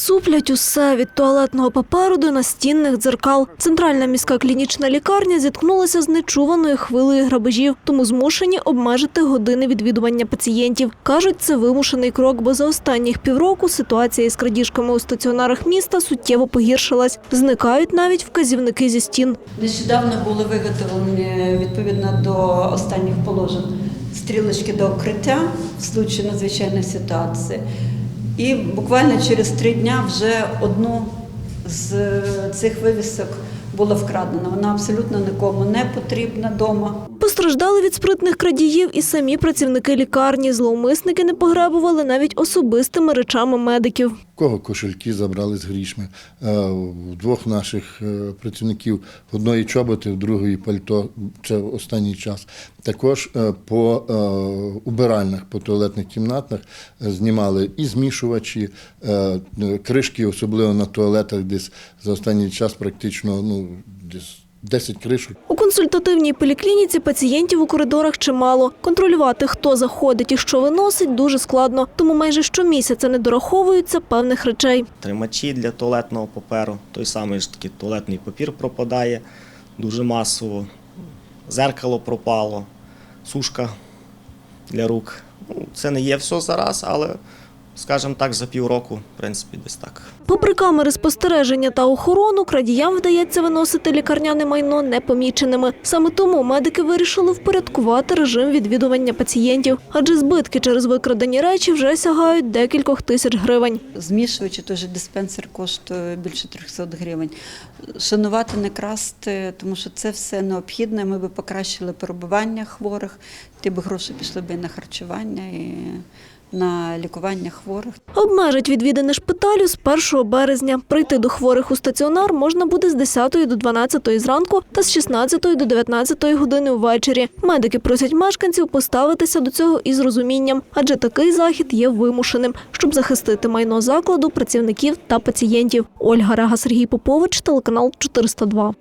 Суплять усе від туалетного паперу до настінних дзеркал. Центральна міська клінічна лікарня зіткнулася з нечуваною хвилею грабежів, тому змушені обмежити години відвідування пацієнтів. Кажуть, це вимушений крок, бо за останніх півроку ситуація із крадіжками у стаціонарах міста суттєво погіршилась. Зникають навіть вказівники зі стін. Нещодавно були виготовлені відповідно до останніх положень стрілочки до укриття в случаї надзвичайної ситуації. І буквально через три дня вже одну з цих вивісок було вкрадено. Вона абсолютно нікому не потрібна вдома. Постраждали від спритних крадіїв і самі працівники лікарні. Зловмисники не пограбували навіть особистими речами медиків. Кого кошельки забрали з грішми. Е, двох наших е, працівників одної чоботи, в другої пальто. Це в останній час. Також е, по убиральнях, по туалетних кімнатах знімали і змішувачі, кришки, особливо на туалетах, десь за останній час практично ну, десь 10 кришок. У консультативній поліклініці пацієнтів у коридорах чимало. Контролювати, хто заходить і що виносить, дуже складно, тому майже щомісяця не дораховуються певних речей. тримачі для туалетного паперу. Той самий ж таки туалетний папір пропадає дуже масово. Зеркало пропало, сушка для рук. Ну, це не є все зараз, але, скажімо так, за півроку, в принципі, десь так. Попри камери спостереження та охорону, крадіям вдається виносити лікарняне майно непоміченими. Саме тому медики вирішили впорядкувати режим відвідування пацієнтів, адже збитки через викрадені речі вже сягають декількох тисяч гривень. Змішуючи, той же диспенсер коштує більше 300 гривень. Шанувати, не красти, тому що це все необхідне. Ми би покращили перебування хворих, ті б гроші пішли б на харчування, і на лікування хворих. Обмежать відвідини шпиталю з 1 березня. Прийти до хворих у стаціонар можна буде з 10 до 12 зранку та з 16 до 19 години ввечері. Медики просять мешканців поставитися до цього із розумінням, адже такий захід є вимушеним, щоб захистити майно закладу, працівників та пацієнтів. Ольга Рега, Сергій Попович, телеканал 402.